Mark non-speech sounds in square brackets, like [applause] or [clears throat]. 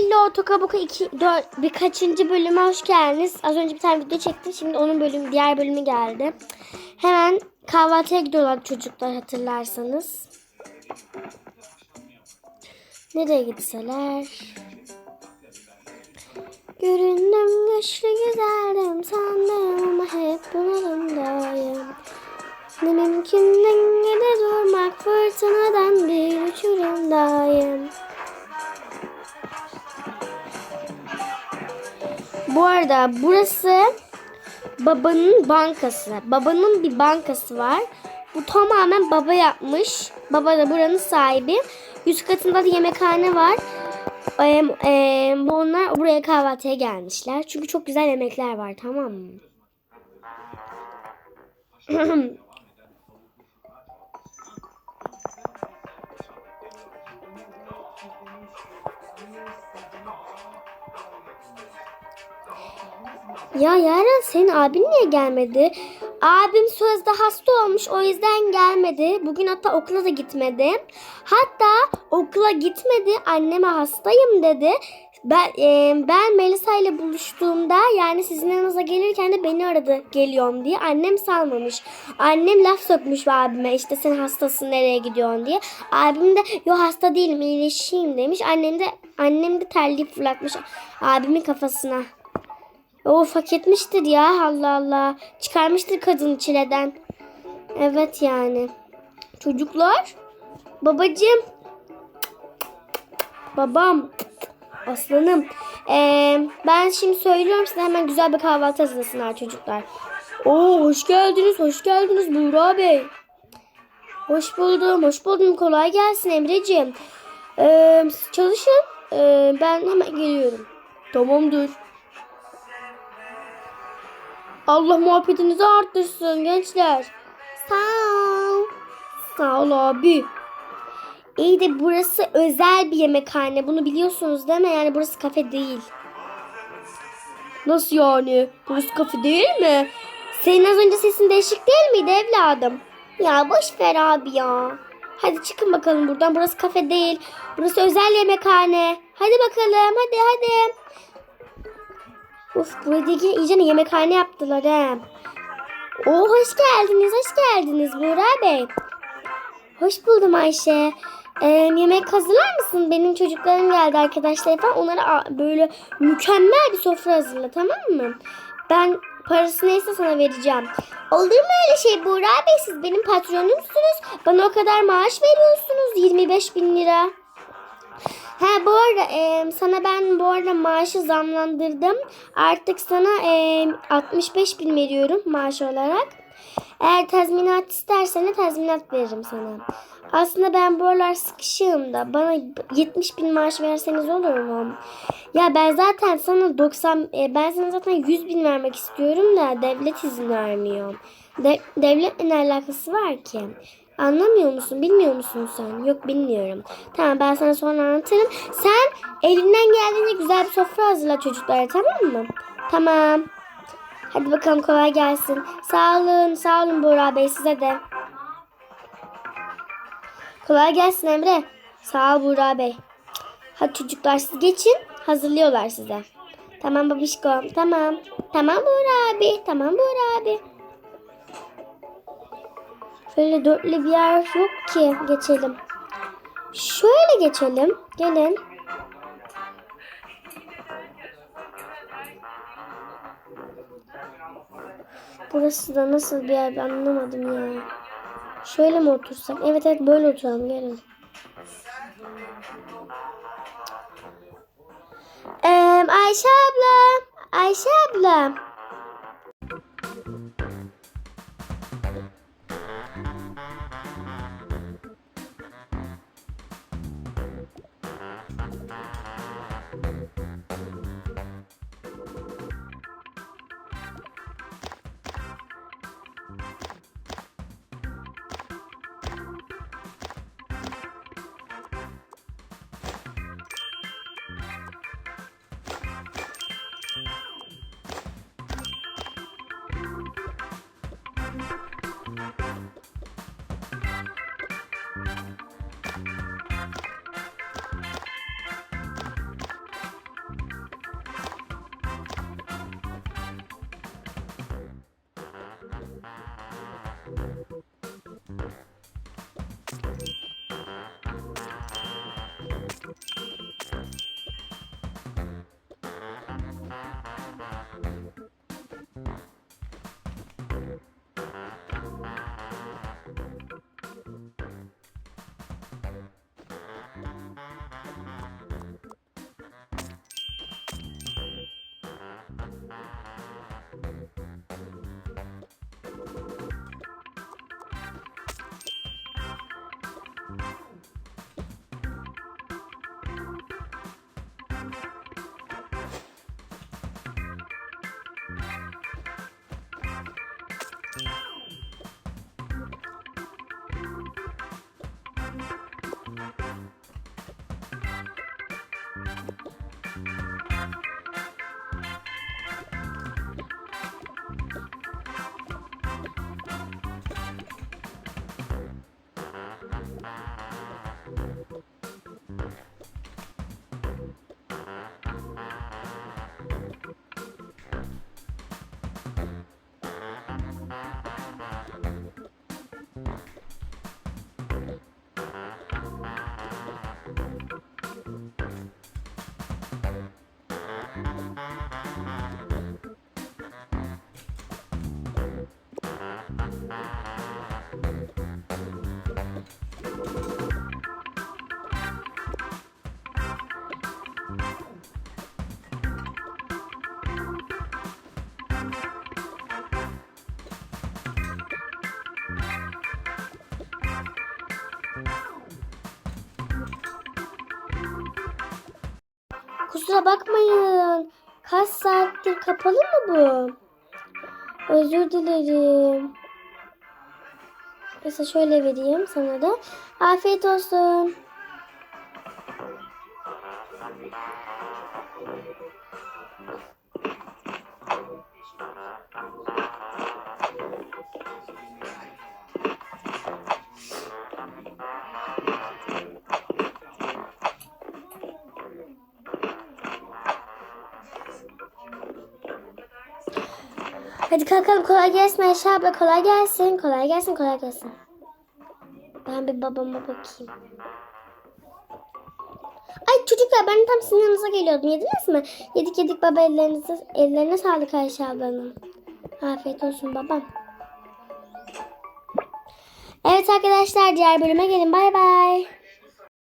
Hello Tokaboka 2 4 birkaçıncı bölüme hoş geldiniz. Az önce bir tane video çektim. Şimdi onun bölüm diğer bölümü geldi. Hemen kahvaltıya gidiyorlar çocuklar hatırlarsanız. Nereye gitseler? Göründüm güçlü güzeldim sandım ama hep bunalımdayım. Ne mümkün dengede durmak fırtınadan bir uçurumdayım. Bu arada burası babanın bankası. Babanın bir bankası var. Bu tamamen baba yapmış. Baba da buranın sahibi. Üst katında da yemekhane var. Ee, e, onlar buraya kahvaltıya gelmişler. Çünkü çok güzel yemekler var tamam mı? [clears throat] [clears throat] Ya Yaren senin abin niye gelmedi? Abim sözde hasta olmuş o yüzden gelmedi. Bugün hatta okula da gitmedi. Hatta okula gitmedi anneme hastayım dedi. Ben, e, ben Melisa ile buluştuğumda yani sizin yanınıza gelirken de beni aradı geliyorum diye. Annem salmamış. Annem laf sokmuş abime işte sen hastasın nereye gidiyorsun diye. Abim de yo hasta değilim iyileşeyim demiş. Annem de annem de terlik fırlatmış abimin kafasına. O hak etmiştir ya Allah Allah. Çıkarmıştır kadın çileden. Evet yani. Çocuklar. Babacığım. Babam. Aslanım. Ee, ben şimdi söylüyorum size hemen güzel bir kahvaltı hazırlasınlar çocuklar. Oo hoş geldiniz. Hoş geldiniz Buğra Bey. Hoş buldum. Hoş buldum. Kolay gelsin Emreciğim. Ee, çalışın. Ee, ben hemen geliyorum. Tamamdır. Allah muhabbetinizi arttırsın gençler. Sağ ol. Sağ ol abi. İyi de burası özel bir yemekhane. Bunu biliyorsunuz değil mi? Yani burası kafe değil. Nasıl yani? Burası kafe değil mi? Senin az önce sesin değişik değil miydi evladım? Ya boş ver abi ya. Hadi çıkın bakalım buradan. Burası kafe değil. Burası özel yemekhane. Hadi bakalım. Hadi hadi. Uf buradaki iyice yemekhane yaptılar he. Oo hoş geldiniz, hoş geldiniz Buğra Bey. Hoş buldum Ayşe. Ee, yemek hazırlar mısın? Benim çocuklarım geldi arkadaşlar falan. Onlara böyle mükemmel bir sofra hazırla tamam mı? Ben parası neyse sana vereceğim. Olur mu öyle şey Buğra Bey? Siz benim patronumsunuz. Bana o kadar maaş veriyorsunuz. 25 bin lira. He bu arada e, sana ben bu arada maaşı zamlandırdım. Artık sana e, 65 bin veriyorum maaş olarak. Eğer tazminat istersen de tazminat veririm sana. Aslında ben bu aralar sıkışığım da bana 70 bin maaş verseniz olur mu? Ya ben zaten sana 90 e, ben sana zaten 100 bin vermek istiyorum da devlet izin vermiyor. De, devletle ne alakası var ki? Anlamıyor musun? Bilmiyor musun sen? Yok bilmiyorum. Tamam ben sana sonra anlatırım. Sen elinden geldiğince güzel bir sofra hazırla çocuklara tamam mı? Tamam. Hadi bakalım kolay gelsin. Sağ olun. Sağ olun Buğra Bey size de. Kolay gelsin Emre. Sağ ol Buğra Bey. Hadi çocuklar siz geçin. Hazırlıyorlar size. Tamam babişko. Tamam. Tamam Buğra abi. Tamam Buğra abi. Şöyle dörtlü bir yer yok ki geçelim. Şöyle geçelim. Gelin. Burası da nasıl bir yer ben anlamadım ya. Şöyle mi otursak? Evet evet böyle oturalım gelin. Ee, Ayşe abla. Ayşe abla. Kusura bakmayın. Kaç saattir kapalı mı bu? Özür dilerim. Mesela şöyle vereyim sana da. Afiyet olsun. Hadi kalkalım kolay gelsin Ayşe abla kolay gelsin. Kolay gelsin kolay gelsin. Ben bir babama bakayım. Ay çocuklar ben tam sizin yanınıza geliyordum. Yediniz mi? Yedik yedik baba ellerinize, ellerine sağlık Ayşe ablanın. Afiyet olsun babam. Evet arkadaşlar diğer bölüme gelin. Bay bay.